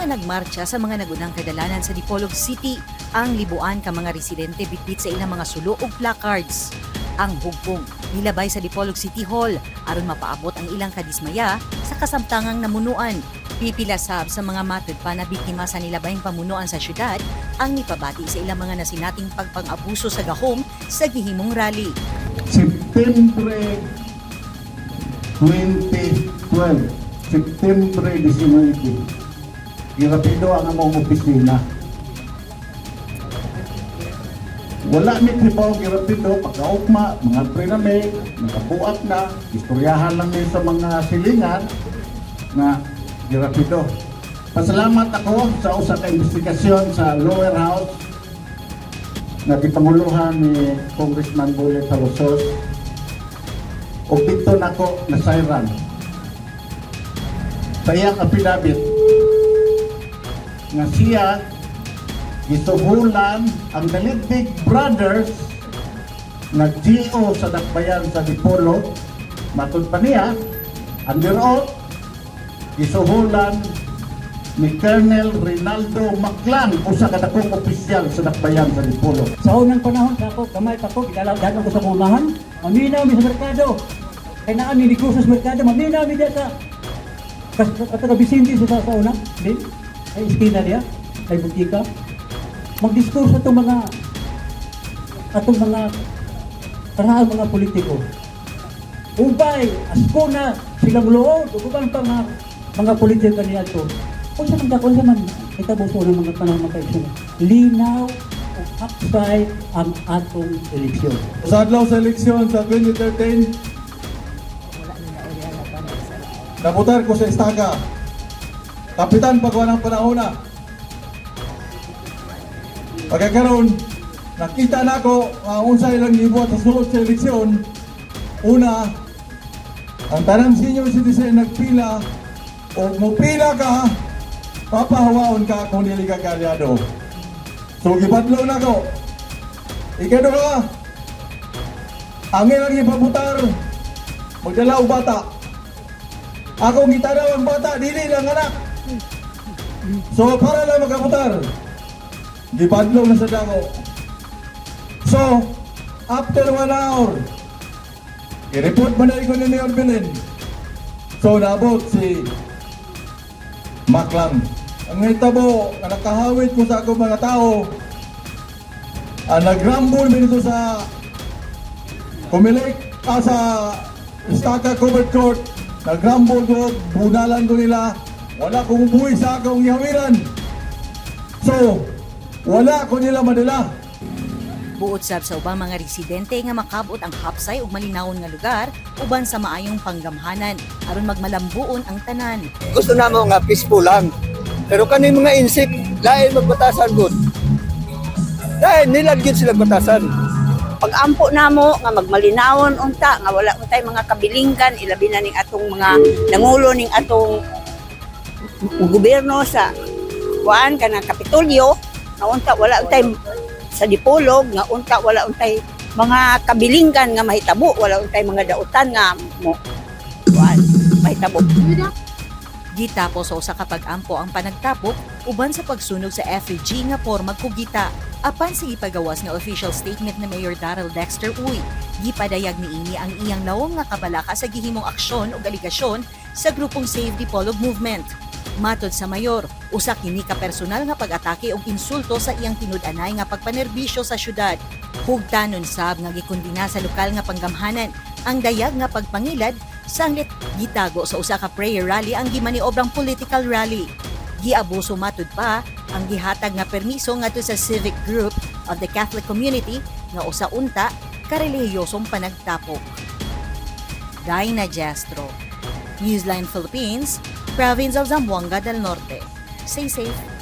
nga nagmarcha sa mga nagunang kadalanan sa Dipolog City ang libuan ka mga residente bitbit sa ilang mga sulo ug placards. Ang hugpong nilabay sa Dipolog City Hall aron mapaabot ang ilang kadismaya sa kasamtangang namunuan. Pipila sab sa mga matod pa na biktima sa nilabayng pamunuan sa syudad ang nipabati sa ilang mga nasinating pagpang-abuso sa gahom sa gihimong rally. September 2012, September 19, irapido ang among opisina. Wala mi trabaho girapido, pagkaugma, mga prename, nakabuak na, istoryahan lang ni sa mga silingan na girapido. Pasalamat ako sa usa ka investigasyon sa lower house na gipanguluhan ni Congressman Bullet Talusos o dito na ko na sayran sa iyang apilabit nga siya gisuhulan ang Dalitbig Brothers na GO sa Dakbayan sa Dipolo matod pa niya under oath gisuhulan ni Colonel Rinaldo Maclan usa ka dakong opisyal sa Dakbayan sa Dipolo Sa unang panahon ako, kamay pa ko, gidalaw ko sa pumahan. Maminaw mi sa merkado. Kaya na kami negosyo sa merkado, maminaw mi sa kataga Vicente sa sa una. Di? Ay esquina diya, ay butika. Magdiskurso itong mga atong mga karaan mga politiko. Ubay, asko na silang loob, ubang pa mga mga politiko kaniya to. Kung sa mga kung sa man, itabuso ng mga panahon mga kaisyon. Linaw o hapsay ang atong eleksyon. Sa adlaw sa eleksyon sa 2013, nabutar ko sa Estaca. Kapitan pagwa ng panahon na. Pagkakaroon, nakita na ko ang unsay lang gibuhat sa sulod sa eleksyon. Una, ang tanang senior citizen nagpila o mupila ka, papahawaon ka kung dili ka kalyado. So, gibadlo na ko. Ikado ka, ang ilang ipabutar, magdala og bata. Ako gitanaw ang bata, dili lang anak. So para lang magabutar, gibadlong na sa dako. So, after one hour, i-report man na ko ni Mayor Belen. So naabot si Maklang. Ang hitabo, na nakahawit ko sa akong mga tao, ang nagrambol min ito sa Kumilik ah, sa Staka Covered Court, nagrambol ko, bunalan ko nila, wala kong buhay sa akong yawiran. So, wala ko nila madala. Buot sab sa ubang mga residente nga makabot ang hapsay ug malinawon nga lugar uban sa maayong panggamhanan aron magmalambuon ang tanan. gusto na mo nga peaceful lang. Pero kani mga insik, lain magbatasan gud. Dahil nilagyan sila batasan. pag ampo namo nga magmalinawon unta nga wala untay mga kabilingkan ilabi na ning atong mga nangulo ning atong gobyerno sa kuan kanang kapitolyo nga unta wala untay sa dipolog nga unta wala untay mga kabilingkan nga mahitabo wala untay mga dautan nga mo kuan mahitabo Gitapos sa usa ka pag-ampo ang panagtapok uban sa pagsunog sa effigy nga porma kugita. Apan sa ipagawas nga official statement ni Mayor Darrell Dexter Uy, gipadayag niini ang iyang lawom nga kabalaka sa gihimong aksyon ug aligasyon sa grupong Save Dipolog Movement. Matod sa mayor, usa kini ka personal nga pag-atake ug insulto sa iyang tinud-anay nga pagpanerbisyo sa syudad. Hugtanon sab nga gikondina sa lokal nga panggamhanan ang dayag nga pagpangilad sanglit gitago sa usa ka prayer rally ang gimaniobrang political rally. Giabuso matud pa ang gihatag nga permiso ngadto sa civic group of the Catholic community nga usa unta karelihiyosong panagtapok. Dina Jestro, Newsline Philippines, Province of Zamboanga del Norte. Stay safe.